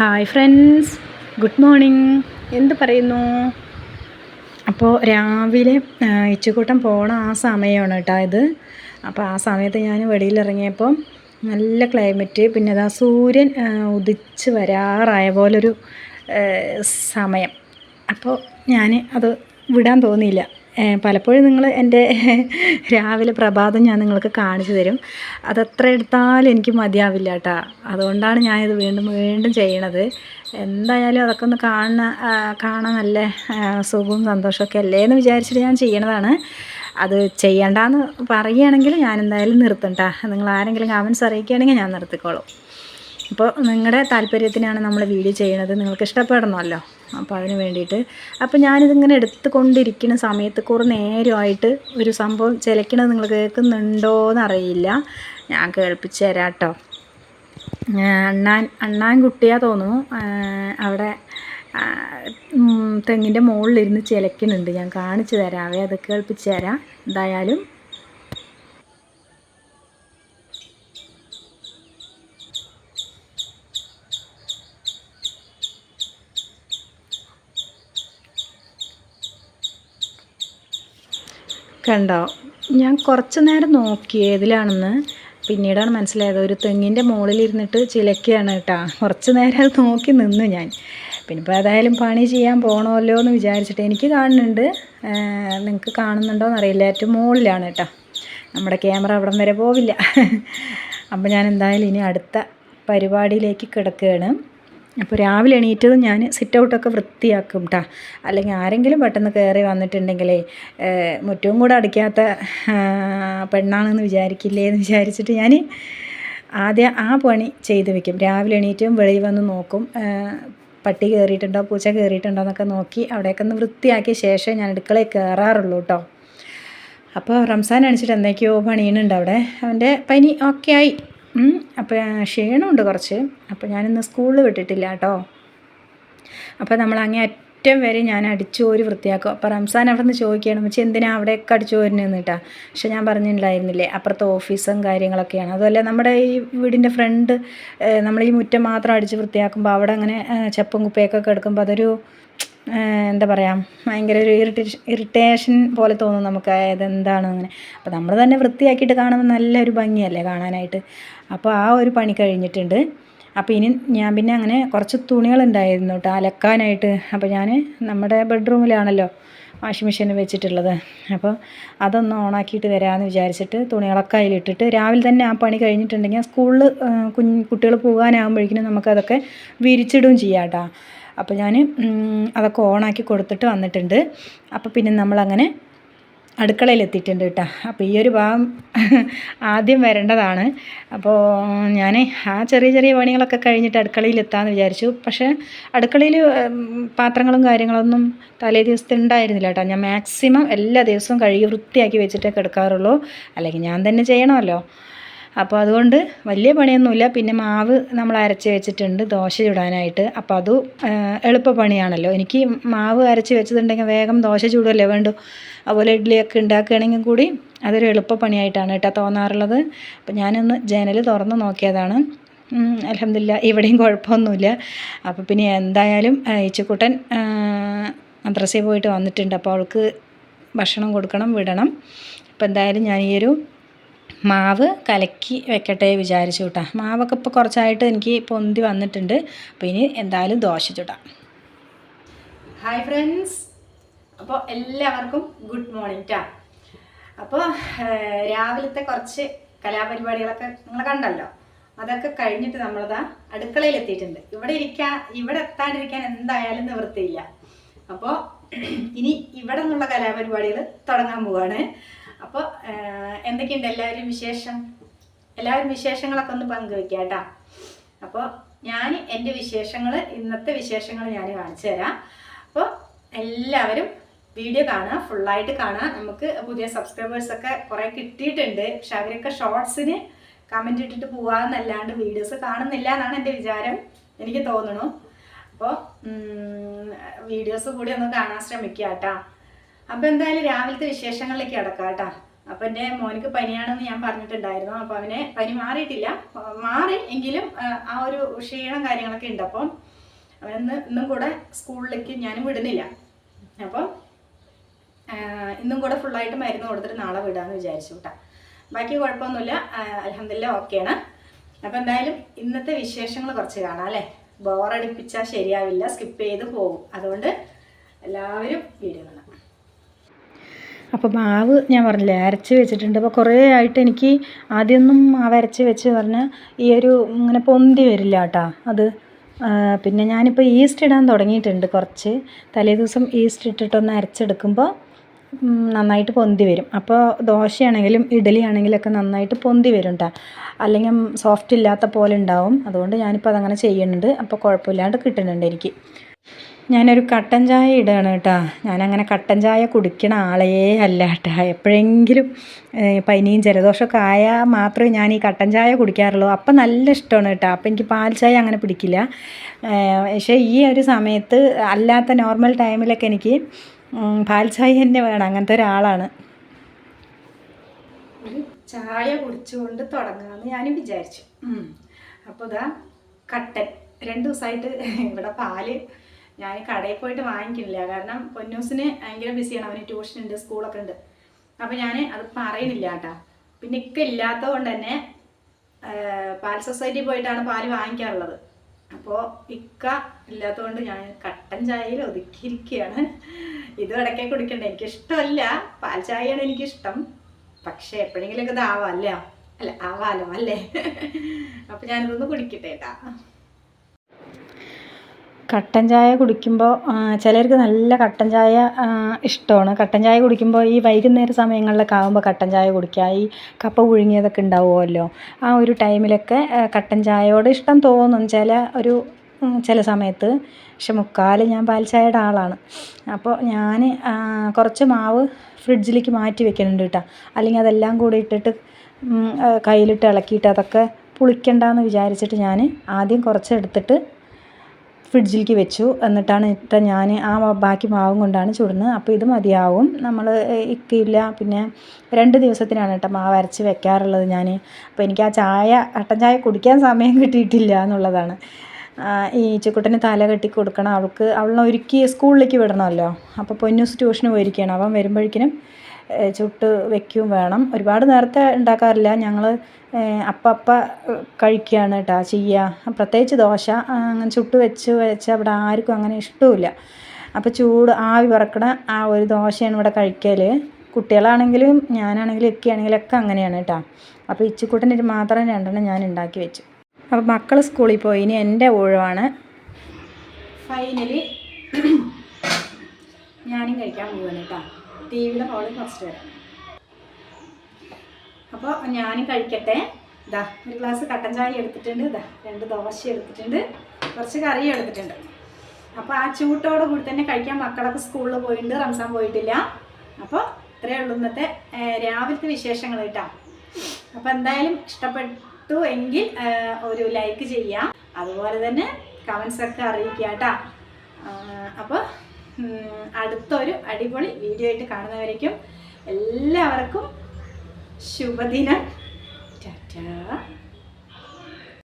Hi friends good morning എന്ത് പറയുന്നു? അപ്പോൾ രാവിലെ ഇച്ചുകൂട്ടം പോണ ആ സമയമാണ് കേട്ടോ ഇത്. അപ്പോൾ ആ സമയത്ത് ഞാൻ വെളിയിലിറങ്ങിയപ്പോൾ നല്ല ക്ലൈമറ്റ് പിന്നെ അതാ സൂര്യൻ ഉദിച്ച് വരാറായ പോലൊരു സമയം. അപ്പോൾ ഞാൻ അത് വിടാൻ തോന്നിയില്ല. പലപ്പോഴും നിങ്ങൾ എന്റെ രാവിലെ പ്രഭാതം ഞാൻ നിങ്ങൾക്ക് കാണിച്ചു തരും. അതെത്ര എടുത്താലും എനിക്ക് മതിയാവില്ല കേട്ടോ. അതുകൊണ്ടാണ് ഞാനിത് വീണ്ടും വീണ്ടും ചെയ്യണത്. എന്തായാലും അതൊക്കെ ഒന്ന് കാണുന്ന കാണാൻ നല്ല സുഖവും സന്തോഷമൊക്കെ അല്ലേ എന്ന് വിചാരിച്ചിട്ട് ഞാൻ ചെയ്യണതാണ്. അത് ചെയ്യണ്ടെന്ന് പറയുകയാണെങ്കിൽ ഞാൻ എന്തായാലും നിർത്തും കേട്ടോ നിങ്ങൾ ആരെങ്കിലും കമൻസ് അറിയിക്കുകയാണെങ്കിൽ ഞാൻ നിർത്തിക്കോളും. അപ്പോൾ നിങ്ങളുടെ താല്പര്യത്തിനാണ് നമ്മൾ വീഡിയോ ചെയ്യണത്. നിങ്ങൾക്ക് ഇഷ്ടപ്പെടണമല്ലോ. അപ്പോൾ അതിന് വേണ്ടിയിട്ട്. അപ്പോൾ ഞാനിതിങ്ങനെ എടുത്തുകൊണ്ടിരിക്കുന്ന സമയത്ത് കുറേ നേരമായിട്ട് ഒരു സംഭവം ചിലക്കണത് നിങ്ങൾ കേൾക്കുന്നുണ്ടോ എന്നറിയില്ല ഞാൻ കേൾപ്പിച്ച് തരാം കേട്ടോ അണ്ണാൻ അണ്ണാൻ കുട്ടിയാ തോന്നുന്നു. അവിടെ തെങ്ങിന്റെ മുകളിലിരുന്ന് ചിലക്കുന്നുണ്ട് ഞാൻ കാണിച്ചു തരാവേ അത് കേൾപ്പിച്ച് തരാം. എന്തായാലും കണ്ടോ? ഞാൻ കുറച്ച് നേരം നോക്കി ഏതിലാണെന്ന് പിന്നീടാണ് മനസ്സിലായത്. ഒരു തെങ്ങിന്റെ മുകളിലിരുന്നിട്ട് ചിലക്കുകയാണ് കേട്ടോ. കുറച്ച് നേരം അത് നോക്കി നിന്നു ഞാൻ. പിന്നെ ഇപ്പോൾ ഏതായാലും പണി ചെയ്യാൻ പോകണമല്ലോ എന്ന് വിചാരിച്ചിട്ട് എനിക്ക് കാണുന്നുണ്ട്. നിങ്ങൾക്ക് കാണുന്നുണ്ടോ എന്നറിയില്ല. ഏറ്റവും മുകളിലാണ് കേട്ടോ. നമ്മുടെ ക്യാമറ അവിടം വരെ പോവില്ല. അപ്പോൾ ഞാൻ എന്തായാലും ഇനി അടുത്ത പരിപാടിയിലേക്ക് കിടക്കുകയാണ്. അപ്പോൾ രാവിലെ എണീറ്റതും ഞാൻ സിറ്റ് ഔട്ടൊക്കെ വൃത്തിയാക്കും കേട്ടോ അല്ലെങ്കിൽ ആരെങ്കിലും പെട്ടെന്ന് കയറി വന്നിട്ടുണ്ടെങ്കിലേ മുറ്റവും കൂടെ അടിക്കാത്ത പെണ്ണാണെന്ന് വിചാരിക്കില്ലേ എന്ന് വിചാരിച്ചിട്ട് ഞാൻ ആദ്യം ആ പണി ചെയ്ത് വെക്കും. രാവിലെ എണീറ്റും വെളിയിൽ വന്ന് നോക്കും. പട്ടി കയറിയിട്ടുണ്ടോ പൂച്ച കയറിയിട്ടുണ്ടോ എന്നൊക്കെ നോക്കി അവിടെയൊക്കെ ഒന്ന് വൃത്തിയാക്കിയ ശേഷം ഞാൻ അടുക്കളയിൽ കയറാറുള്ളൂ കേട്ടോ അപ്പോൾ റംസാൻ അണിച്ചിട്ട് എന്തൊക്കെയോ പണിയുന്നുണ്ട് അവിടെ. അവന്റെ പനി ഓക്കെ ആയി അപ്പോൾ ക്ഷീണമുണ്ട് കുറച്ച്. അപ്പോൾ ഞാനിന്ന് സ്കൂളിൽ വിട്ടിട്ടില്ല കേട്ടോ. അപ്പോൾ നമ്മൾ അങ്ങേ അറ്റം വരെ ഞാൻ അടിച്ചു ഒരു വൃത്തിയാക്കും. അപ്പോൾ റംസാൻ അവിടെ നിന്ന് ചോദിക്കുകയാണ് വെച്ചാൽ എന്തിനാണ് അവിടെയൊക്കെ അടിച്ചു വരുന്നതെന്ന് കേട്ടാ? പക്ഷെ ഞാൻ പറഞ്ഞിട്ടുണ്ടായിരുന്നില്ലേ അപ്പുറത്തെ ഓഫീസും കാര്യങ്ങളൊക്കെയാണ്. അതുമല്ല നമ്മുടെ ഈ വീടിന്റെ ഫ്രണ്ട് നമ്മൾ ഈ മുറ്റം മാത്രം അടിച്ച് വൃത്തിയാക്കുമ്പോൾ അവിടെ അങ്ങനെ ചപ്പും കുപ്പയൊക്കെ കിടക്കുമ്പോൾ അതൊരു എന്താ പറയുക ഭയങ്കര ഒരു ഇറിറ്റേഷൻ ഇറിറ്റേഷൻ പോലെ തോന്നും നമുക്ക് ഇതെന്താണ് അങ്ങനെ. അപ്പോൾ നമ്മൾ തന്നെ വൃത്തിയാക്കിയിട്ട് കാണുമ്പോൾ നല്ലൊരു ഭംഗിയല്ലേ കാണാനായിട്ട്. അപ്പോൾ ആ ഒരു പണി കഴിഞ്ഞിട്ടുണ്ട്. അപ്പോൾ ഇനി ഞാൻ പിന്നെ അങ്ങനെ കുറച്ച് തുണികൾ ഉണ്ടായിരുന്നു കേട്ടോ അലക്കാനായിട്ട്. അപ്പോൾ ഞാൻ നമ്മുടെ ബെഡ്റൂമിലാണല്ലോ വാഷിംഗ് മെഷീൻ വെച്ചിട്ടുള്ളത്. അപ്പോൾ അതൊന്ന് ഓണാക്കിയിട്ട് വരാമെന്ന് വിചാരിച്ചിട്ട് തുണികളൊക്കെ അതിലിട്ടിട്ട് രാവിലെ തന്നെ ആ പണി കഴിഞ്ഞിട്ടുണ്ടെങ്കിൽ സ്കൂളിൽ കുഞ്ഞ് കുട്ടികൾ പോകാനാകുമ്പോഴേക്കിനും നമുക്കതൊക്കെ വിരിച്ചിടുകയും ചെയ്യാം കേട്ടോ. അപ്പോൾ ഞാൻ അതൊക്കെ ഓണാക്കി കൊടുത്തിട്ട് വന്നിട്ടുണ്ട്. അപ്പോൾ പിന്നെ നമ്മളങ്ങനെ അടുക്കളയിൽ എത്തിയിട്ടുണ്ട് കേട്ടോ. അപ്പോൾ ഈ ഒരു ഭാഗം ആദ്യം വരേണ്ടതാണ്. അപ്പോൾ ഞാൻ ആ ചെറിയ ചെറിയ പണികളൊക്കെ കഴിഞ്ഞിട്ട് അടുക്കളയിൽ എത്താമെന്ന് വിചാരിച്ചു. പക്ഷേ അടുക്കളയിൽ പാത്രങ്ങളും കാര്യങ്ങളൊന്നും തലേ ദിവസത്തെ ഉണ്ടായിരുന്നില്ല കേട്ടോ. ഞാൻ മാക്സിമം എല്ലാ ദിവസവും കഴുകി വൃത്തിയാക്കി വെച്ചിട്ടേ കിടക്കാറുള്ളൂ. അല്ലെങ്കിൽ ഞാൻ തന്നെ ചെയ്യണമല്ലോ. അപ്പോൾ അതുകൊണ്ട് വലിയ പണിയൊന്നുമില്ല. പിന്നെ മാവ് നമ്മൾ അരച്ച് വെച്ചിട്ടുണ്ട് ദോശ ചുടാനായിട്ട്. അപ്പോൾ അത് എളുപ്പ പണിയാണല്ലോ എനിക്ക് മാവ് അരച്ച് വെച്ചിട്ടുണ്ടെങ്കിൽ വേഗം ദോശ ചൂടല്ലേ വേണ്ടു? അതുപോലെ ഇഡ്ഡലിയൊക്കെ ഉണ്ടാക്കുകയാണെങ്കിൽ കൂടി അതൊരു എളുപ്പ പണിയായിട്ടാണ് കേട്ടോ തോന്നാറുള്ളത്. അപ്പോൾ ഞാനൊന്ന് ജനൽ തുറന്ന് നോക്കിയതാണ്. അലഹമില്ല ഇവിടെയും കുഴപ്പമൊന്നുമില്ല. അപ്പോൾ പിന്നെ എന്തായാലും ഇച്ചുക്കുട്ടൻ മദ്രസയിൽ പോയിട്ട് വന്നിട്ടുണ്ട്. അപ്പോൾ അവൾക്ക് ഭക്ഷണം കൊടുക്കണം വിടണം. അപ്പോൾ എന്തായാലും ഞാൻ ഈ ഒരു മാവ് കലക്കി വെക്കട്ടെ വിചാരിച്ചു കേട്ടോ. മാവൊക്കെ ഇപ്പോൾ കുറച്ചായിട്ട് എനിക്ക് പൊന്തി വന്നിട്ടുണ്ട്. അപ്പോൾ ഇനി എന്തായാലും ദോശ ചുടാം. ഹായ് ഫ്രണ്ട്സ് അപ്പോൾ എല്ലാവർക്കും ഗുഡ് മോർണിംഗ് ടാ അപ്പോൾ രാവിലത്തെ കുറച്ച് കലാപരിപാടികളൊക്കെ നിങ്ങൾ കണ്ടല്ലോ. അതൊക്കെ കഴിഞ്ഞിട്ട് നമ്മളതാ അടുക്കളയിൽ എത്തിയിട്ടുണ്ട്. ഇവിടെ ഇരിക്കാൻ ഇവിടെ എത്താണ്ടിരിക്കാൻ എന്തായാലും നിവൃത്തിയില്ല. അപ്പോൾ ഇനി ഇവിടെ നിന്നുള്ള കലാപരിപാടികൾ തുടങ്ങാൻ പോവാണ്. അപ്പോൾ എന്തൊക്കെയുണ്ട് എല്ലാവരും വിശേഷം? എല്ലാവരും വിശേഷങ്ങളൊക്കെ ഒന്ന് പങ്കുവെക്കാം കേട്ടോ. അപ്പോൾ ഞാൻ എന്റെ വിശേഷങ്ങൾ ഇന്നത്തെ വിശേഷങ്ങൾ ഞാൻ കാണിച്ചു തരാം. അപ്പോൾ എല്ലാവരും വീഡിയോ കാണുക ഫുള്ളായിട്ട് കാണുക. നമുക്ക് പുതിയ സബ്സ്ക്രൈബേഴ്സൊക്കെ കുറേ കിട്ടിയിട്ടുണ്ട്. പക്ഷെ അവരൊക്കെ ഷോർട്സിന് കമന്റ് ഇട്ടിട്ട് പോകാമെന്നല്ലാണ്ട് വീഡിയോസ് കാണുന്നില്ല എന്നാണ് എന്റെ വിചാരം. എനിക്ക് തോന്നണു അപ്പോൾ വീഡിയോസ് കൂടി ഒന്ന് കാണാൻ ശ്രമിക്കുക കേട്ടോ അപ്പോൾ എന്തായാലും രാവിലത്തെ വിശേഷങ്ങളിലേക്ക് കിടക്കാം കേട്ടോ. അപ്പം എന്റെ മോനിക്ക് പനിയാണെന്ന് ഞാൻ പറഞ്ഞിട്ടുണ്ടായിരുന്നു. അപ്പോൾ അവനെ പനി മാറിയിട്ടില്ല. മാറി എങ്കിലും ആ, ഒരു ക്ഷീണം കാര്യങ്ങളൊക്കെ ഉണ്ട്. അപ്പം അവനിന്ന് ഇന്നും കൂടെ സ്കൂളിലേക്ക് ഞാനും വിടുന്നില്ല. അപ്പോൾ ഇന്നും കൂടെ ഫുള്ളായിട്ട് മരുന്ന് കൊടുത്തിട്ട് നാളെ വിടാമെന്ന് വിചാരിച്ചു കേട്ടോ. ബാക്കി കുഴപ്പമൊന്നുമില്ല. അലഹമില്ല ഓക്കെയാണ്. അപ്പോൾ എന്തായാലും ഇന്നത്തെ വിശേഷങ്ങൾ കുറച്ച് കാണാം അല്ലേ? ബോറടിപ്പിച്ചാൽ ശരിയാവില്ല. സ്കിപ്പ് ചെയ്ത് പോകും. അതുകൊണ്ട് എല്ലാവരും വീഡിയോ അപ്പോൾ മാവ് ഞാൻ പറഞ്ഞില്ലേ അരച്ച് വെച്ചിട്ടുണ്ട്. അപ്പോൾ കുറേ ആയിട്ട് എനിക്ക് ആദ്യമൊന്നും മാവ് അരച്ച് വെച്ച് പറഞ്ഞാൽ ഈ ഒരു ഇങ്ങനെ പൊന്തി വരില്ല കേട്ടോ അത്. പിന്നെ ഞാനിപ്പോൾ ഈസ്റ്റ് ഇടാൻ തുടങ്ങിയിട്ടുണ്ട് കുറച്ച്. തലേ ദിവസം ഈസ്റ്റ് ഇട്ടിട്ടൊന്ന് അരച്ചെടുക്കുമ്പോൾ നന്നായിട്ട് പൊന്തി വരും. അപ്പോൾ ദോശയാണെങ്കിലും ഇഡലി ആണെങ്കിലൊക്കെ നന്നായിട്ട് പൊന്തി വരും കേട്ടോ അല്ലെങ്കിൽ സോഫ്റ്റ് ഇല്ലാത്ത പോലെ ഉണ്ടാവും. അതുകൊണ്ട് ഞാനിപ്പോൾ അതങ്ങനെ ചെയ്യുന്നുണ്ട് അപ്പോൾ കുഴപ്പമില്ലാണ്ട് കിട്ടുന്നുണ്ട് എനിക്ക്. ഞാനൊരു കട്ടൻ ചായ ഇടുകയാണ് കേട്ടോ. ഞാനങ്ങനെ കട്ടൻ ചായ കുടിക്കണ ആളേ അല്ല കേട്ടോ. എപ്പോഴെങ്കിലും പനിയും ജലദോഷമൊക്കെ ആയാൽ മാത്രമേ ഞാൻ ഈ കട്ടൻ ചായ കുടിക്കാറുള്ളൂ. അപ്പം നല്ല ഇഷ്ടമാണ് കേട്ടോ. അപ്പം എനിക്ക് പാൽ ചായ അങ്ങനെ പിടിക്കില്ല. പക്ഷേ ഈ ഒരു സമയത്ത് അല്ലാത്ത നോർമൽ ടൈമിലൊക്കെ എനിക്ക് പാൽ ചായ തന്നെ വേണം. അങ്ങനത്തെ ഒരാളാണ്. ചായ കുടിച്ചുകൊണ്ട് തുടങ്ങാമെന്ന് ഞാൻ വിചാരിച്ചു. അപ്പോൾ ഇതാ കട്ടൻ. രണ്ട് ദിവസമായിട്ട് ഇവിടെ പാൽ ഞാൻ കടയിൽ പോയിട്ട് വാങ്ങിക്കുന്നില്ല. കാരണം പൊന്നൂസിന് ഭയങ്കര ബിസിയാണ്. അവന് ട്യൂഷൻ ഉണ്ട് സ്കൂളൊക്കെ ഉണ്ട്. അപ്പോൾ ഞാൻ അത് പറയുന്നില്ല കേട്ടാ. പിന്നെ ഇക്ക ഇല്ലാത്തത് കൊണ്ട് തന്നെ പാൽ സൊസൈറ്റി പോയിട്ടാണ് പാൽ വാങ്ങിക്കാറുള്ളത്. അപ്പോൾ ഇക്ക ഇല്ലാത്തതുകൊണ്ട് ഞാൻ കട്ടൻ ചായയിൽ ഒതുക്കിയിരിക്കുകയാണ്. ഇത് ഇടയ്ക്ക് കുടിക്കണ്ടേ. എനിക്കിഷ്ടമല്ല. പാൽ ചായയാണ് എനിക്കിഷ്ടം. പക്ഷേ എപ്പോഴെങ്കിലുമൊക്കെ ഇത് അല്ലേ? അല്ല ആവാലോ അല്ലേ? അപ്പം ഞാനിതൊന്ന് കുടിക്കട്ടെ കേട്ടാ. കട്ടൻ ചായ കുടിക്കുമ്പോൾ ചിലർക്ക് നല്ല കട്ടൻ ചായ ഇഷ്ടമാണ്. കട്ടൻ ചായ കുടിക്കുമ്പോൾ ഈ വൈകുന്നേര സമയങ്ങളിലൊക്കെ ആകുമ്പോൾ കട്ടൻ ചായ കുടിക്കുക. ഈ കപ്പ പുഴുങ്ങിയതൊക്കെ ഉണ്ടാവുമല്ലോ. ആ ഒരു ടൈമിലൊക്കെ കട്ടൻ ചായയോട് ഇഷ്ടം തോന്നും ചില ഒരു ചില സമയത്ത്. പക്ഷെ മുക്കാൽ ഞാൻ പാൽ ചായയുടെ ആളാണ്. അപ്പോൾ ഞാൻ കുറച്ച് മാവ് ഫ്രിഡ്ജിലേക്ക് മാറ്റി വെക്കുന്നുണ്ട് കേട്ടോ. അല്ലെങ്കിൽ അതെല്ലാം കൂടി ഇട്ടിട്ട് കയ്യിലിട്ട് ഇളക്കിയിട്ട് അതൊക്കെ പുളിക്കണ്ടെന്ന് വിചാരിച്ചിട്ട് ഞാൻ ആദ്യം കുറച്ച് എടുത്തിട്ട് ഫ്രിഡ്ജിലേക്ക് വെച്ചു. എന്നിട്ടാണ് ഇട്ട ഞാൻ ആ ബാക്കി മാവും കൊണ്ടാണ് ചുടുന്നത്. അപ്പോൾ ഇത് മതിയാവും. നമ്മൾ ഇക്കില്ല. പിന്നെ രണ്ട് ദിവസത്തിനാണ് കേട്ടോ മാവ് അരച്ച് വെക്കാറുള്ളത് ഞാൻ അപ്പോൾ എനിക്ക് ആ ചായ കട്ടൻ ചായ കുടിക്കാൻ സമയം കിട്ടിയിട്ടില്ല എന്നുള്ളതാണ്. ഈ ചുക്കുട്ടന് തല കെട്ടി കൊടുക്കണം. അവൾക്ക് അവളെ ഒരുക്കി സ്കൂളിലേക്ക് വിടണമല്ലോ. അപ്പോൾ പൊന്നൂസ് ട്യൂഷന് പോയിരിക്കുകയാണ്. അവൻ വരുമ്പോഴേക്കിനും ചുട്ട് വെക്കുകയും വേണം. ഒരുപാട് നേരത്തെ ഉണ്ടാക്കാറില്ല. ഞങ്ങൾ അപ്പപ്പ കഴിക്കുകയാണ് കേട്ടോ ചെയ്യുക പ്രത്യേകിച്ച് ദോശ അങ്ങനെ ചുട്ട് വെച്ച് വെച്ച് അവിടെ ആർക്കും അങ്ങനെ ഇഷ്ടമില്ല അപ്പോൾ ചൂട് ആവി പറക്കണ ആ ഒരു ദോശയാണ് ഇവിടെ കഴിക്കൽ കുട്ടികളാണെങ്കിലും ഞാനാണെങ്കിലും ഒക്കെ ആണെങ്കിലും ഒക്കെ അങ്ങനെയാണ് കേട്ടോ അപ്പോൾ ഇച്ചിക്കുട്ടന് മാത്രം രണ്ടെണ്ണം ഞാൻ ഉണ്ടാക്കി വെച്ചു. അപ്പോൾ മക്കൾ സ്കൂളിൽ പോയി. ഇനി എന്റെ ഊഴമാണ്. ഫൈനലി ഞാനും കഴിക്കാൻ പോവാണ് കേട്ടോ ടി വിയുടെ ഹോളിൽ ഫസ്റ്റ് വരാം. അപ്പോൾ ഞാൻ കഴിക്കട്ടെ. ഇതാ ഒരു ഗ്ലാസ് കട്ടൻ ചായ എടുത്തിട്ടുണ്ട്. ഇതാ രണ്ട് ദോശ എടുത്തിട്ടുണ്ട്. കുറച്ച് കറി എടുത്തിട്ടുണ്ട്. അപ്പോൾ ആ ചൂട്ടോട് കൂടി തന്നെ കഴിക്കാൻ മക്കളൊക്കെ സ്കൂളിൽ പോയിട്ടുണ്ട്. റംസാൻ പോയിട്ടില്ല. അപ്പോൾ ഇത്രയേ ഉള്ളൂ ഇന്നത്തെ രാവിലത്തെ വിശേഷങ്ങൾ കേട്ടോ. അപ്പോൾ എന്തായാലും ഇഷ്ടപ്പെട്ടു എങ്കിൽ ഒരു ലൈക്ക് ചെയ്യാം. അതുപോലെ തന്നെ കമൻസ് ഒക്കെ അറിയിക്കുക കേട്ടോ. അപ്പോൾ അടുത്തൊരു അടിപൊളി വീഡിയോ ആയിട്ട് കാണുന്നവരേക്കും എല്ലാവർക്കും ശുഭദിനം. ടാറ്റാ.